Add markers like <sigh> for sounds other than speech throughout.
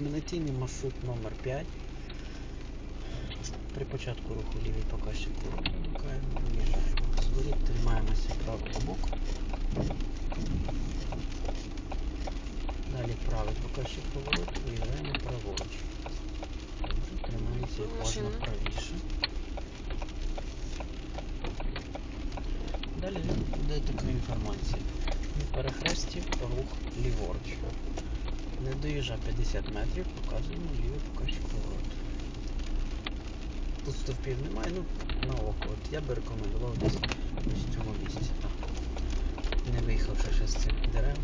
Комбінаційний маршрут номер 5 При початку руху лівий показчик вимикаємо. Зворіт тримаємося правий бок. Далі правий показчик повороту, виїжджаємо праворуч. Тримаємося як правіше. Далі буде така інформація. На перехресті рух ліворуч. Не доїжджа 50 метрів, показуємо лівий показчик повороту. Тут стовпів немає, ну на око. От я би рекомендував десь в цьому місці. Не виїхавши ще з цих дерев.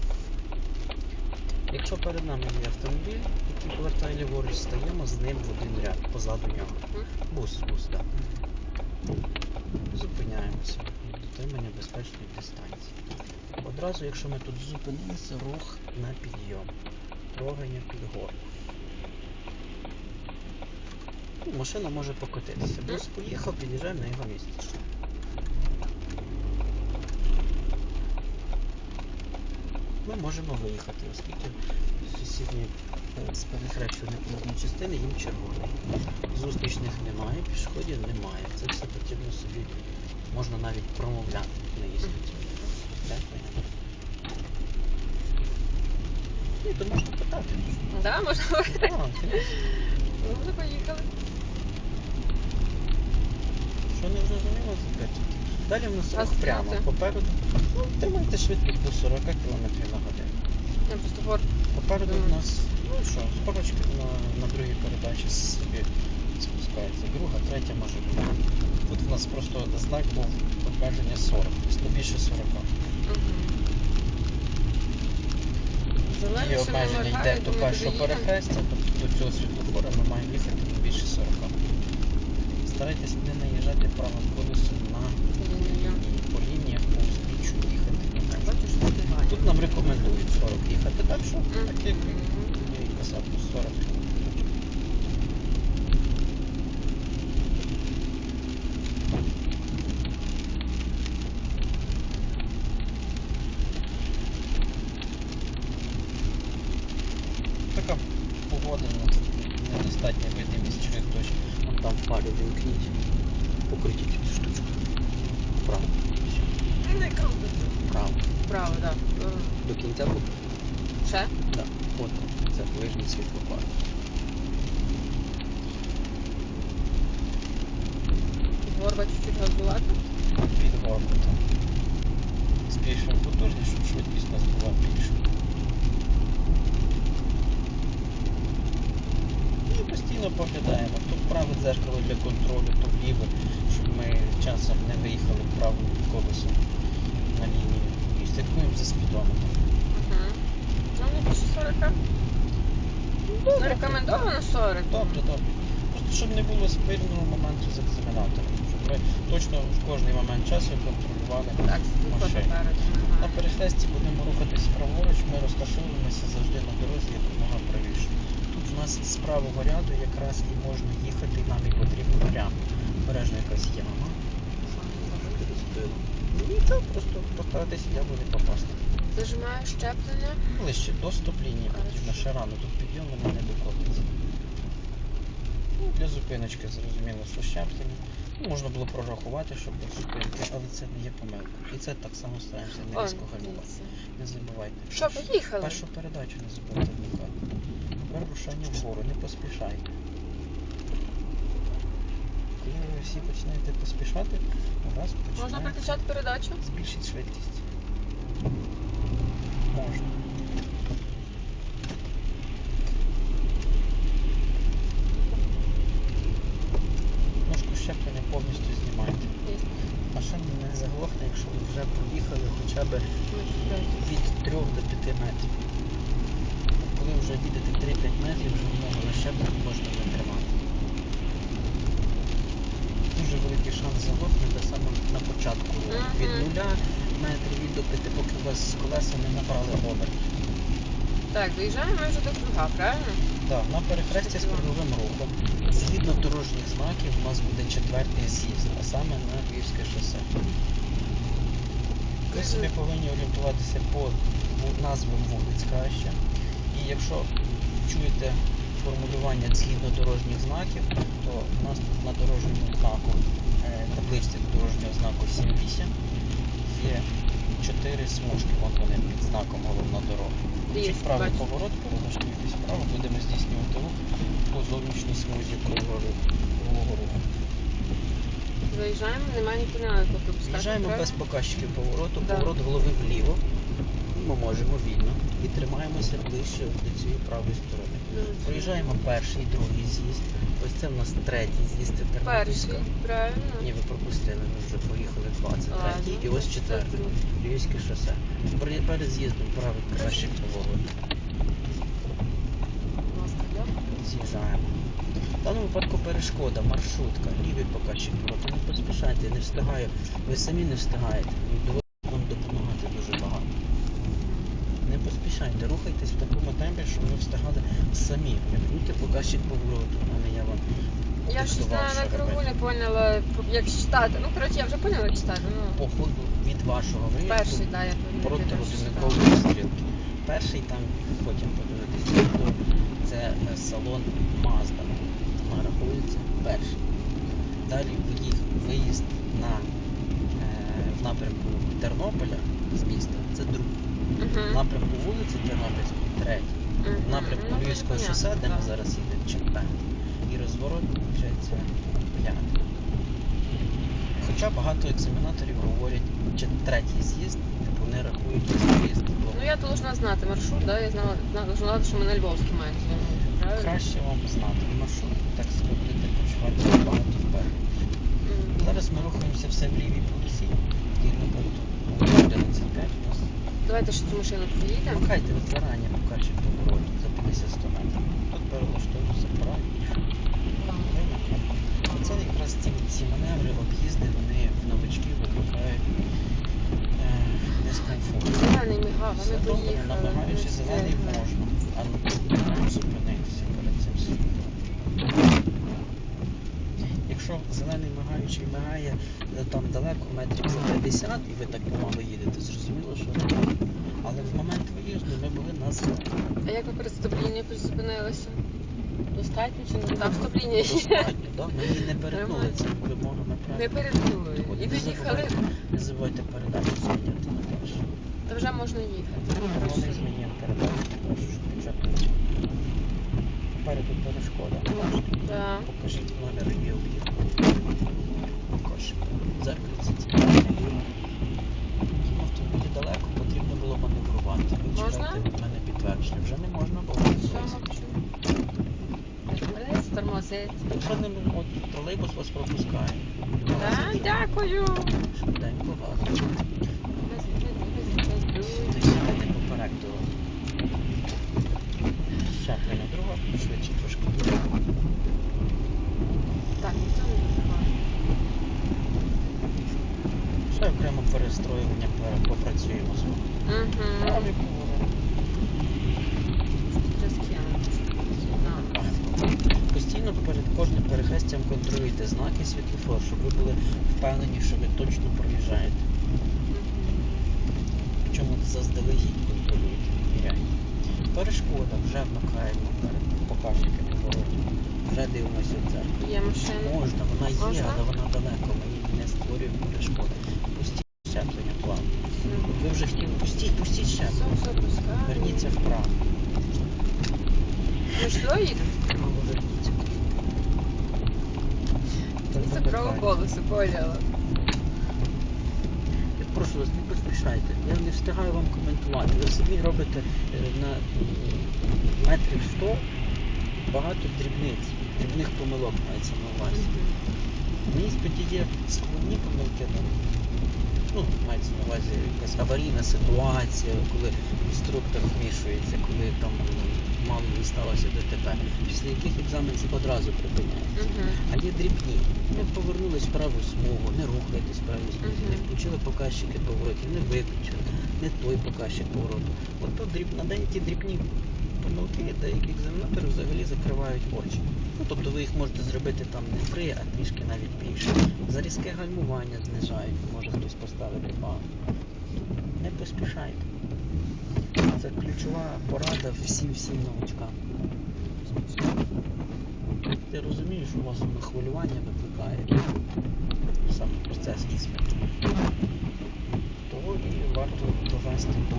Якщо перед нами є автомобіль, який повертає ліворуч, стаємо з ним в один ряд позаду нього. Бус, бус, так. Зупиняємося. Дотримання безпечної дистанції. Одразу, якщо ми тут зупинилися, рух на підйом. Трогання під горку. Ну, Машина може покотитися. Бус поїхав, під'їжджаємо на його місце. Ми можемо виїхати, оскільки сусідні е, з перехрещу неположні частини їм червоний. Зустрічних немає, пішоходів немає. Це все потрібно собі, можна навіть промовляти на іспиті. Так, понятно. Ні, то можна питати. Да, можна А, <laughs> звісно. Ну, вже поїхали. Що не зрозуміло, запитувати. Далі в нас А рух прямо скільки? попереду. Ну, тримайте швидкість до 40 км на годину. Я просто гор. Попереду Мгм. в нас, ну що, скорочки на, на другій передачі собі спускається. Друга, третя може бути. Тут в нас просто знак був обмеження 40, тобто не більше 40. Зелені Є обмеження йде до першого перехрестя, тобто до цього світлофора ми маємо їхати не більше 40. Старайтесь не наїжджати правим колесом на Лінію. по лініях по узбіччю їхати. Тут нам рекомендують 40 їхати, так що Мгм. так як я і казав, тут 40. Така погода, ну, недостатня видимість через дощ. Вон там фарі вимкніть. Покрутіть цю штучку. Вправо. Не круто. Вправо. Право, так. До кінця буде. Ще? Так, от це ближній світлофар. Горба чуть-чуть газувати. Під горку там. Збільшуємо потужність, щоб швидкість у нас була більша. І постійно поглядаємо. То праве дзеркало для контролю, то щоб ми часом не виїхали правим колесом на лінію. І слідкуємо за спідометром. Угу. Ну, не більше 40. Ну, рекомендовано 40. Добре, добре. Просто щоб не було спирного моменту з екзаменатором. Щоб ми точно в кожний момент часу контролювали. Так, попереду. На перехресті будемо рухатись праворуч, ми розташовуємося завжди на дорозі якомога правіше. У нас з правого ряду якраз і можна їхати, нам і потрібно прямо. Бережно якась яма. Ну нічого, просто постаратися яблу не попасти. Зажимаю щеплення. Ближче до стоп-лінії потрібно ще рано, тут підйом вона не докотиться. Ну, для зупиночки зрозуміло, що щеплення. Ну, можна було прорахувати, щоб без зупинки, але це не є помилка. І це так само стараємося не різко гальмувати. Не забувайте. Що, поїхали? Першу передачу не забудьте вмикати. Тепер рушання вгору, не поспішайте. Коли ви всі починаєте поспішати, раз Можна починаєте переключати передачу? збільшити швидкість. Можна. Ножку щеплення повністю знімайте. Машина не заглохне, якщо ви вже проїхали хоча б від 3 до 5 метрів. Коли вже їдете 3-5 метрів, вже много щеплення можна не тримати. Дуже великий шанс заглохнути саме на початку. Мгм. Від 0 5, поки у вас колеса не набрали оберт. Так, доїжджаємо вже до круга, правильно? Так, на перехресті з круговим рухом. Згідно дорожніх знаків у нас буде четвертий з'їзд, а саме на Львівське шосе. Ви собі повинні орієнтуватися по назвам вулиць краще. І якщо чуєте формулювання згідно дорожніх знаків, то у нас тут на дорожньому знаку, е, табличці дорожнього знаку 7.8 є чотири смужки, вон вони під знаком головна дорога. Чуть правий поворот, перелаштуйтесь вправо, будемо здійснювати рух по зовнішній смузі кругового руху. Виїжджаємо, немає не треба пропускати. Їжджаємо правильно? без показчиків повороту, Да. поворот голови вліво. Ми можемо вільно і тримаємося ближче до цієї правої сторони. Дуже. Проїжджаємо перший, другий з'їзд. Ось це в нас третій з'їзд це Тернопільська. Перший, правильно. Ні, ви пропустили, ми вже поїхали два, це Ладно, третій і ось четвертий. другий. Львівське шосе. При- Перед з'їздом правий. Будь ласка, дякую. З'їжджаємо. В даному випадку перешкода, маршрутка, лівий показчик повороту. Не поспішайте, не встигаю. Ви самі не встигаєте вам допомагати дуже багато. Не поспішайте, рухайтесь в такому темпі, щоб ви встигали самі. Вимкнути показчик повороту, а не я вам Я ж диктував, на, що на кругу робити. не поняла, як читати. Ну, коротше, я вже поняла, як читати. Ну, По ходу від вашого виїзду перший, да, я годинникової стрілки. Перший там потім подивитися відео, це е, салон Mazda. Вона рахується перший. Далі виїзд, виїзд на, е, в напрямку Тернополя з міста, це другий. Мгм. В напрямку вулиці Тернопільської третій. Мгм. В напрямку Ну, Львівського понятно, шосе, де ми да. зараз їдемо, четвертий. І розворот виходить п'ятий. Хоча багато екзаменаторів говорять, чи третій з'їзд, типу не рахують з'їзд. Ну, я должна знати маршрут, да? Я знала, знала, должна що ми на Львовський маємо звернути. Краще вам знати маршрут, так себе будете почувати багато вперед. Мгм. Зараз ми рухаємося все в лівій полосі. Дільно карту. 11.5 у нас. Давайте ще цю машину проїдемо. Вмикайте ви зарані покажчик повороту за 50-100 метрів. Тут перелаштовуємося вправо. Це якраз ці, ці маневри, об'їзди, вони в новачків викликають е, дискомфорт. Зелений мигав, добре, поїхали. намагаючи зелений можна, а не зупинитися перед цим світлом. Якщо зелений мигаючий мигає е, там далеко, метрів за 50, і ви так помало їдете, зрозуміло, що. Але в момент виїзду ми були на зеленому. А як ви перед стоп-лінією зупинилися? Достатньо чи не? Там стоп-лінія є. Достатньо, да? Ми її не перетнули, це вимога Не. От І не доїхали. не забувайте передачу зміняти на першу. Та вже можна їхати. Вони Хорошо. змінюємо передачу на першу, щоб почати. Попереду перешкода. Бачите? Так. Покажіть номер об'єкт. Кошик. Зеркальце ці. Їм автомобілі далеко, потрібно було маневрувати. Ви Можна? чекайте від мене підтвердження. Вже не можна, Все, ви мовчу. Тормозить. Якщо не от тролейбус вас пропускає. Дякую. Швиденько без- Досягайте поперек дороги. Щеплення друга, швидше трошки. Так, ніхто не визиває. Ще окремо перестроювання попрацюємо з вами. Угу. Правий поворот. Постійно перед перехрестям контролюйте знаки світлофор, щоб ви були впевнені, що ви точно проїжджаєте. Причому заздалегідь контролюєте, міряєте. Перешкода вже вмикаємо перед показчики поворотів. Вже дивимося в дзеркало. Є машина. Можна, вона є, Можна? але вона далеко, ми її не створюємо перешкоди. Пустіть щеплення плавно. Ви вже хотіли, пустіть, пустіть щеплення. Верніться вправо. Ми ж туди їдемо? Це право голосу, поняла. Я прошу вас, не поспішайте. Я не встигаю вам коментувати. Ви собі робите е, на метрів 100 багато дрібниць, дрібних помилок мається на увазі. Мені є складні помилки, ну, мається на увазі якась аварійна ситуація, коли інструктор вмішується, коли там мало не сталося ДТП, після яких екзамен одразу припиняється. Мгм. А є дрібні. Не повернулись в праву смугу, не рухайтесь в правій смузі, Мгм. не включили показчики поворотів, не виключили, не той показчик повороту. От то дріб... на деякі дрібні помилки деякі екзаменатори взагалі закривають очі. Ну, тобто ви їх можете зробити там не три, а трішки навіть більше. За різке гальмування знижають, може хтось поставити бал. Не поспішайте. Це ключова порада всім всім новачкам. Ти розумієш, у вас воно хвилювання викликає саме процес іспиту. Того і варто довести до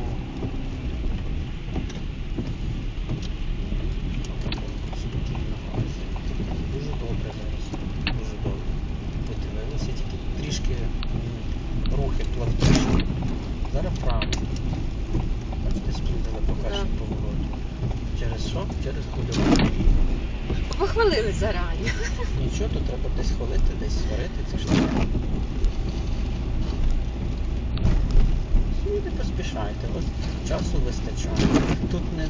спокійного розгляду. Дуже добре зараз. Дуже добре. Подивилися, тільки трішки м, рухи плавніші. Зараз право. Бачите, сплутали покажуть Да. поворот. Через що? Через хвилювання. Похвалили зарані. Нічого, то треба десь хвалити, десь сварити, це ж таке. Собі не поспішайте, у вас часу вистачає. Тут не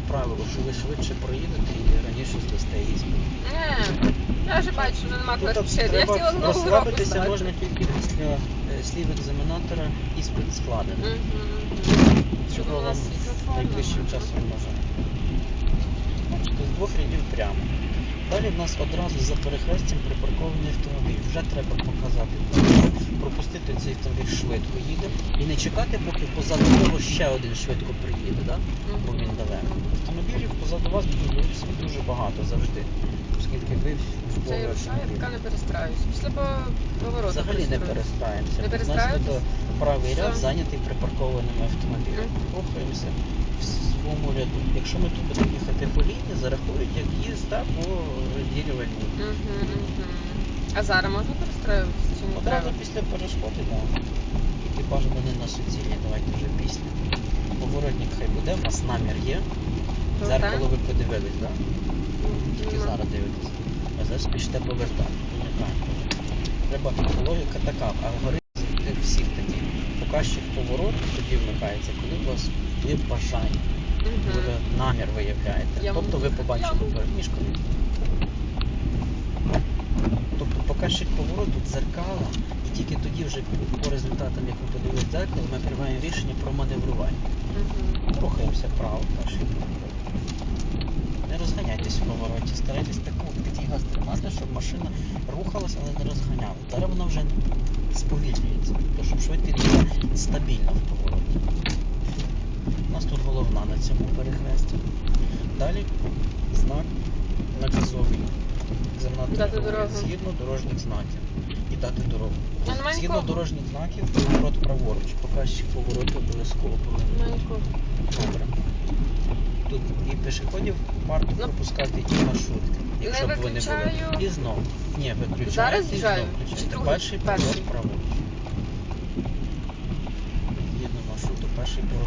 правило, що ви швидше проїдете і раніше здасте іспит. Ні, я вже бачу, що нема коли Тут спішити. Я треба хотіла знову року розслабитися можна тільки після е, слів екзаменатора іспит складено. Чого вам найближчим часом може. Бачите, з двох рядів прямо. Далі в нас одразу за перехрестям припаркований автомобіль. Вже треба показати, пропустити цей автомобіль швидко їде і не чекати, поки позаду нього ще один швидко приїде, да? бо він далеко. Автомобілів позаду вас буде дуже багато завжди, оскільки ви Це я службовий рушаю, автомобіль. поки не перестраюсь. Після по- повороту. Взагалі не перестраюсь. перестаємося. Не 15 перестраєтесь? до правий ряд зайнятий припаркованими автомобілями. Рухаємося в своєму ряду. Якщо ми тут будемо їхати по лінії, зарахують як їзд та по розділювальній. Мгм, мгм. А зараз можна перестраюватися чи не Одразу треба? після перешкоди, так. Тільки бажано не на суцільні, давайте вже після. Поворотник хай буде, у нас намір є. Повертаємо? Дзеркало ви подивились, так? Тільки Нема. зараз дивитесь. А зараз піште повертати. Пам'ятаємо. Треба логіка така, алгоритм завжди всіх такий. Показчик повороту тоді вмикається, коли у вас є бажання, коли ви намір виявляєте. Я тобто ви побачили переміжку. Тобто показчик повороту дзеркала, і тільки тоді вже по результатам, як ми подивилися дзеркало, ми приймаємо рішення про маневрування. Рухаємося вправо, перший поворот. Не розганяйтесь в повороті, старайтесь таку такий газ тримати, щоб машина рухалася, але не розганяла. Зараз вона вже сповільнюється, то щоб швидкість стабільна в повороті. Головна на цьому перехресті. Далі знак наказовий. Екзаменатор Дати дорогу. Згідно дорожніх знаків. І дати дорогу. Згідно дорожніх знаків, поворот праворуч. Показчик повороту обов'язково повинен. Добре. Тут і пішоходів варто Ну, пропускати, і маршрутки. Якщо б вони виключаю. були. І знов. Ні, Зараз і з'їжджаю? знов включаєте. Чи другий? Перший поворот праворуч. Згідно маршруту, перший поворот.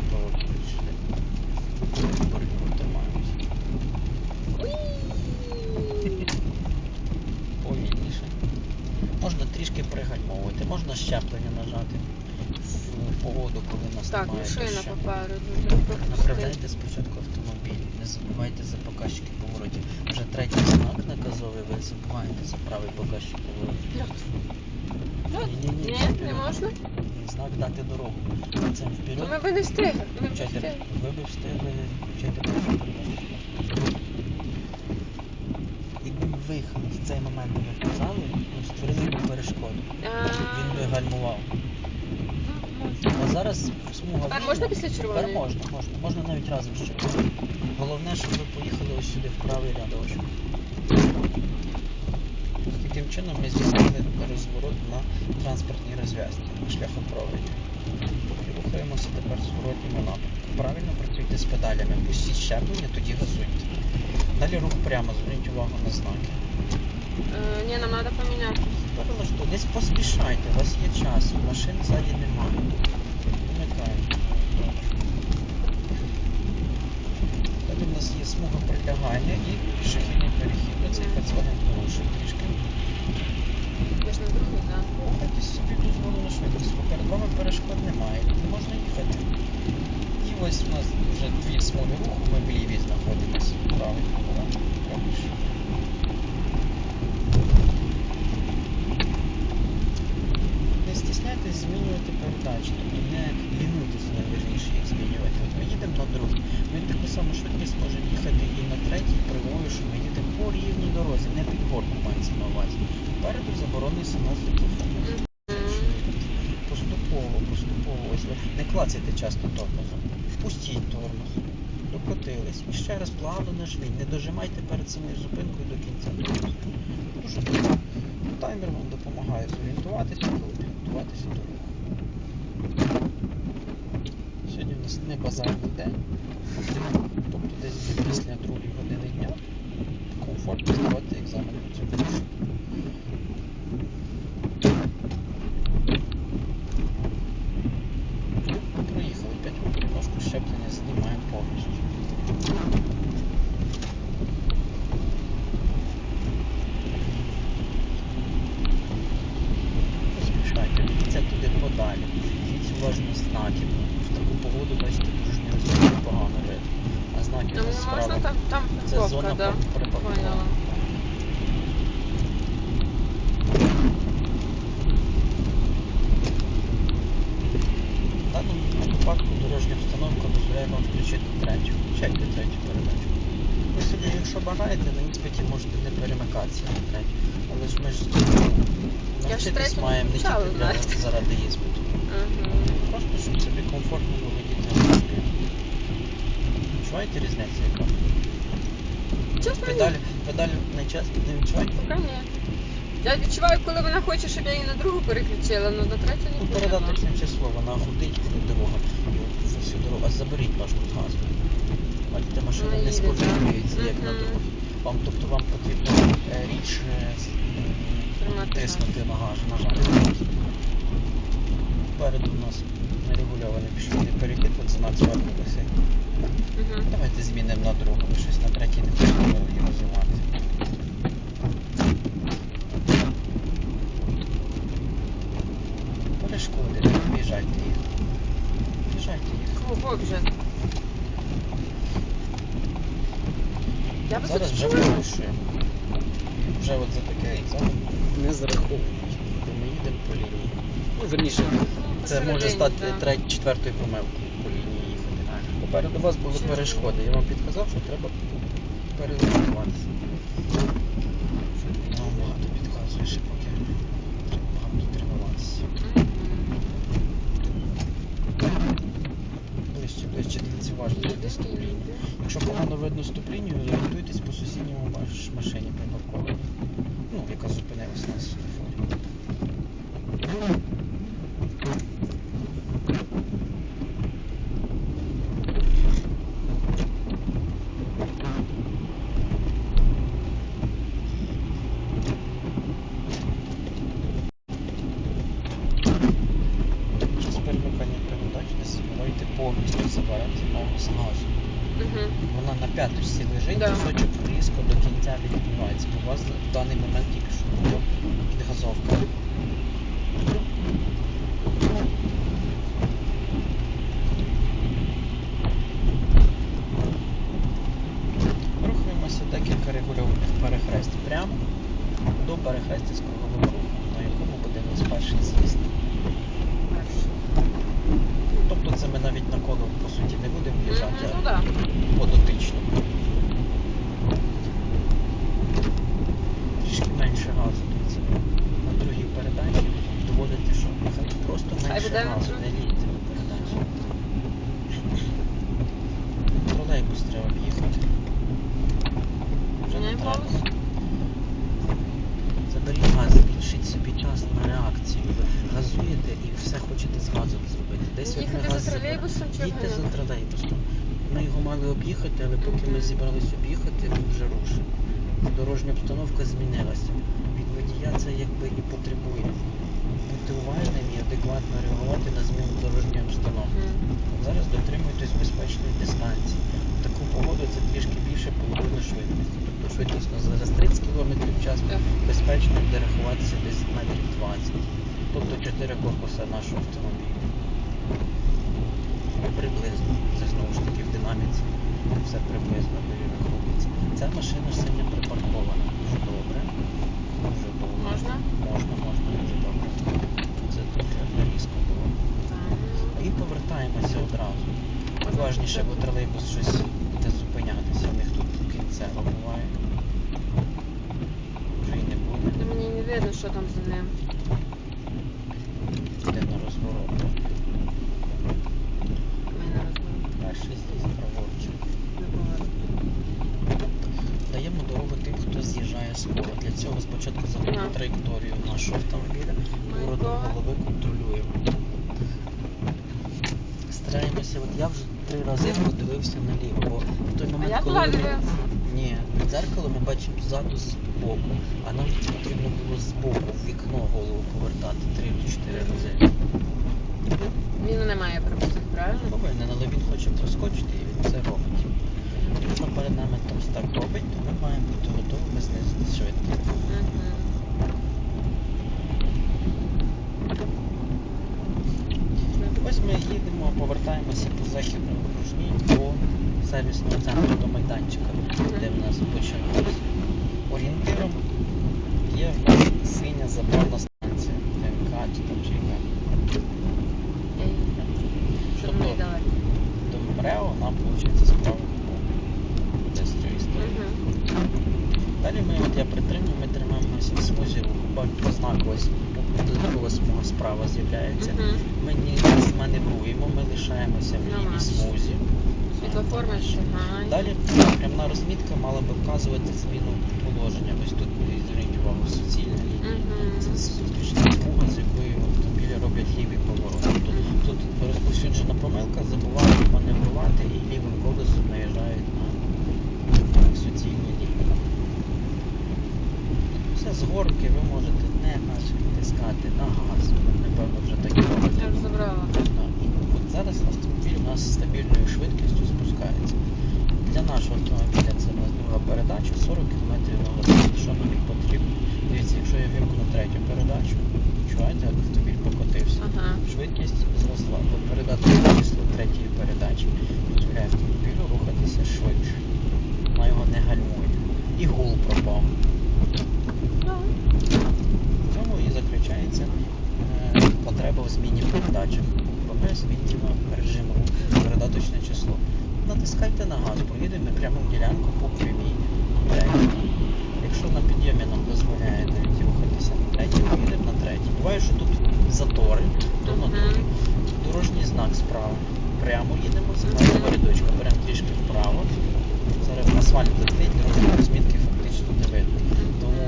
Боротьбу тримаємося. Повільніше. Можна трішки пригальмовувати, можна щеплення нажати в погоду, коли нас Так, немає машина дощу. попереду. Направляйте спочатку автомобіль, не забувайте за показчики поворотів. Вже третій знак наказовий, ви забуваєте за правий показчик поворотів. Ні, не можна? Знак дати дорогу. Це Ну, вперед. Ми б не встигли. Ми б не встигли. ви б встигли включати. Якби ми виїхали в цей момент, ви вказали, ми створили б перешкоду. Він би гальмував. ну. А зараз смуга вільна. можна після червоної? Тепер можна, можна. Можна навіть разом з червоною. Головне, щоб ви поїхали ось сюди в правий рядочок. Чином ми здійснили розворот на транспортній розв'язці шляхопроводі. І рухаємося тепер в зворотньому напрямку. Правильно працюйте з педалями, пустіть щеплення, тоді газуйте. Далі рух прямо, зверніть увагу на знаки. Е, Ні, нам треба поміняти. Десь поспішайте, у вас є час, машин ззаді немає. Вмикаємо. Добре. Далі в нас є смуга прилягання і пішохідний перехід. Ми цей пацанок порушив трішки. Я ж на другий, так. Рухайтесь собі дозволену швидкість, вами перешкод немає, не можна їхати. І ось у нас вже дві смуги руху, ми в лівій знаходимося. Правий, правий. Не стісняйтесь змінювати передачі, тобто не лінуйтесь найвірніше їх змінювати. От ми їдемо на другий. Ми таку саму швидкість можемо їхати і на третій привою, що ми їдемо по рівній дорозі, не під горку мається на увазі. Заборонений сигнал. Поступово, поступово. Ось не клацайте часто тормозом. Впустіть тормоз. Докотили. зупинились і ще раз плавно нажміть. Не дожимайте перед самою зупинкою до кінця. Дуже добре. Таймер вам допомагає зорієнтуватися, підготуватися до руху. Сьогодні у нас не базарний день. Тобто десь після другої години дня комфортно здавати екзамен на цю машину. Проїхали 5 років, ножку щеплення знімаємо повністю. Поспішайте, дивіться туди подалі. Уважно знаки. В таку погоду, бачите, дуже не погано видно. А знаки у нас справа. можна там, там Це парковка, зона да. Поняла. В даному випадку дорожня встановка дозволяє вам включити третю. Включайте третю передачу. Ви собі, якщо бажаєте, на іспиті можете не перемикатися на третю. Але ж ми ж навчитись маємо не тільки для, заради іспиту. Просто щоб собі комфортно було діти. Відчуваєте різницю яка? Чесно, ні. Педаль, педаль не часто не відчуваєте? Поки ні. Я відчуваю, коли вона хоче, щоб я її на другу переключила, але на третю не Ну, поняла. передати тимчасово, вона гудить, коли дорога. І от всю дорогу. А заберіть ножку з газу. Бачите, машина не сповільнюється, як на дорозі. Вам, тобто вам потрібно е, річ е, Тримати тиснути на газ, газ. Попереду у нас нерегульований пішохідний перехід, от знак зверху висить. Угу. Давайте змінимо на другу, ви щось на третій не хочете розвивати. Перешкоди, не об'їжджайте їх. Об'їжджайте їх. Кого вже? Я би Зараз вже порушуємо. Вже от за таке екзамен не зараховують. Ми їдемо по лінії. Ну, верніше, це може стати треть, четвертою помилкою по лінії їхати. Попереду вас були перешкоди. Я вам підказав, що треба перезорієнтуватися. Нам багато підказує ще поки. Багато тренуватися. Ближче, ближче, дивіться. Якщо погано видно стоп-лінію, орієнтуйтесь по сусідньому машині припаркованій. Ну, яка зупинилась на світлофорі. Час перемикання передач десь заберете газу. Мгм. Вона на п'яточці лежить, Да. кусочок різко до кінця відбувається. У вас в даний момент тільки що було підгазовка. Рухаємося декілька регульованих перехрест прямо до перехрестя з круговим рухом, на якому буде у нас перший з'їзд. Тобто це ми навіть на коло по суті не будемо в'їжджати, Мгм, а Ну да. по дотичному. Трішки менше газу дивіться. На другій передачі доводите, що хай просто Хай менше буде газу, менше. не лійте на передачі. Тролейбус треба в'їхати. Вже не треба. Заберіть газ, збільшіть собі час на реакцію. Ви газуєте і все хочете з газом зробити. Десь Їхати за тролейбусом чи Їдьте за тролейбусом. Ми його мали об'їхати, але поки ми зібрались об'їхати, він вже рушив. Дорожня обстановка змінилася. Від водія це якби і потребує. Бути уважним і адекватно реагувати на зміну дорожньої обстановки. Зараз дотримуйтесь безпечної дистанції. В таку погоду це трішки більше половини швидкості. Тобто швидкість у нас зараз 30 км в час, безпечно буде рахуватися десь метрів 20. Тобто 4 корпуси нашого автомобіля. Приблизно. Це знову ж таки в динаміці. Все приблизно вираховується. Ця машина синя припаркована. Дуже добре. Дуже добре. Можна? Можна, можна, дуже добре. Це дуже різко було. Там. І повертаємося одразу. Уважніше, бо тролейбус щось буде зупинятися. У них тут кінцево буває. Вже й не буде. Та Мені не видно, що там за ним. Йде на розворот. Ми не розуміємо. Перший з'їзд праворуч. Не повернемо. обов'язково. Для цього спочатку заходимо Ага. траєкторію нашого автомобіля, Май поворотом Бог. голови контролюємо. Стараємося, от я вже три рази подивився наліво, бо в той А момент, я коли ми... Ні, в дзеркало ми бачимо ззаду з боку, а нам потрібно було з боку в вікно голову повертати три чи чотири рази. Він не має пропустити, правильно? Повинен, але він хоче проскочити і він це робить. Якщо перед нами хтось так робить, то ми маємо бути готовими знизити швидкість. Ось ми їдемо, повертаємося по західному окружній до сервісного центру, до майданчика, де в нас починалось. Орієнтиром є в нас синя заправна станція, ТМК чи там чи яка. Тобто- До МРЕО нам виходить справа десь з цієї сторони. Далі ми, от я притримую, ми тримаємося в смузі Бачите, ось справа з'являється. Ми не маневруємо, ми лишаємося в лівій смузі. Світлофор ми. Далі прямна розмітка мала би вказувати зміну положення. Ось тут зверніть увагу суцільна лінія. Це зустрічна смуга, з якою автомобілі роблять лівий поворот. Тут, тут розповсюджена помилка, забувають маневрувати і лівим колесом наїжджають на суцільні лінії. З горки ви можете не натискати на газ. Напевно, вже так і. Я вже забрала. Зараз автомобіль у нас з стабільною швидкістю спускається. Для нашого автомобіля це у нас друга передача 40 км на годину. Що нам потрібно? Дивіться, якщо я вимкну третю передачу, чуєте, як автомобіль покотився. Ага. Швидкість зросла, бо передати число третьої передачі дозволяє автомобілю рухатися швидше. Вона його не гальмує. І гул пропав. В цьому і заключається е, потреба в зміні передач. Бо ми змінюємо режим руху, передаточне число. Натискайте на газ, поїдемо прямо в ділянку по прямій. Якщо на підйомі нам дозволяє навіть рухатися на третій, поїдемо на третій. Буває, що тут затори, то. Дорожній знак справа. Прямо їдемо, загального рядочка, беремо трішки вправо. Зараз асфальт летить, дорожньої розмітки фактично не видно. Тому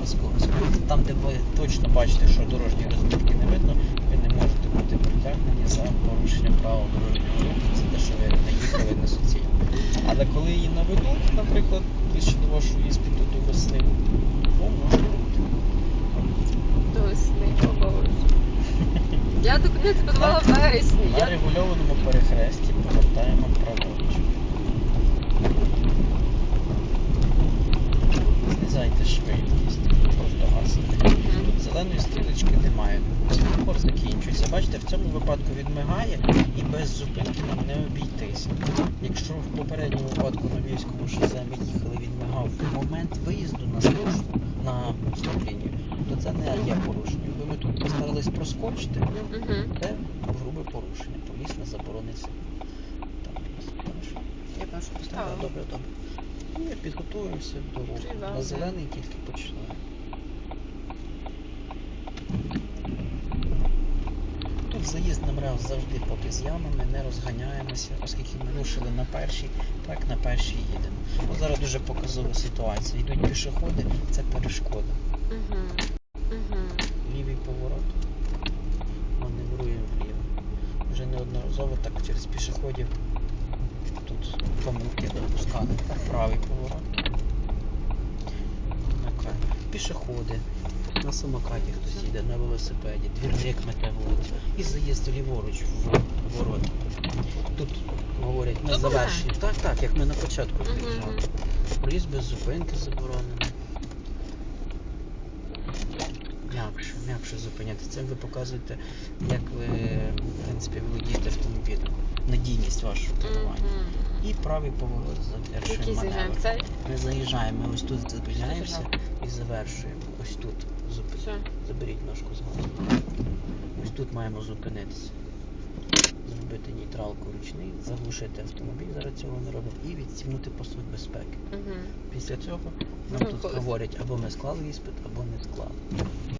газку, газку. Там, де ви точно бачите, що дорожньої розмітки не видно, ви не можете бути притягнені за порушення правил дорожнього руху, за те, що ви наїхали на суцільно. Але коли її наведуть, наприклад, ближче до вашого іспиту до весни, то може бути. до весни, обов'язково. Я документи подавала в вересні. На Я... регульованому перехресті повертаємо праворуч. Знизайте швидкість, просто гасите. Мгм. Зеленої стрілочки немає. Світлофор закінчується. Бачите, в цьому випадку відмигає і без зупинки нам не обійтися. Якщо в попередньому випадку на Львівському шосе ми їхали, відмигав в момент виїзду на стружку, на стоп-лінію, то це не є порушення. Якби ми тут постарались проскочити, Мгм. це грубе порушення. Поліс не заборонить. Так, перше. Я першу Так, поставила. добре, добре. І підготуємося до руху. Привали. На зелений тільки починаємо. Тут заїзд на МРЕО завжди поки з ямами, не розганяємося, оскільки ми рушили на першій, так на першій їдемо. Ну, зараз дуже показова ситуація. Йдуть пішоходи, це перешкода. Мгм. Лівий поворот. Маневруємо вліво. Вже неодноразово так через пішоходів тут помилки допускали. Правий поворот. Вмикаємо. Пішоходи. На самокаті хтось їде, на велосипеді, двірник мете вулицю. І заїзд ліворуч в ворота. Тут говорять ми Тут завершені. Так, так, як ми на початку приїжджали. Проїзд без зупинки заборонено. М'якше, м'якше зупиняти. Цим ви показуєте, як ви, в принципі, володієте автомобілем. Надійність вашого керування. І правий поворот завершуємо Який заїжджаємо? Ми заїжджаємо, ми ось тут зупиняємося і завершуємо. Ось тут. зупиняємо. Заберіть ножку з газу. Ось тут маємо зупинитися. Зробити нейтралку ручний, заглушити автомобіль, зараз цього не робимо, і відсімнути посуд безпеки. Угу. Після цього нам Ну, тут говорять, або ми склали іспит, або не склали.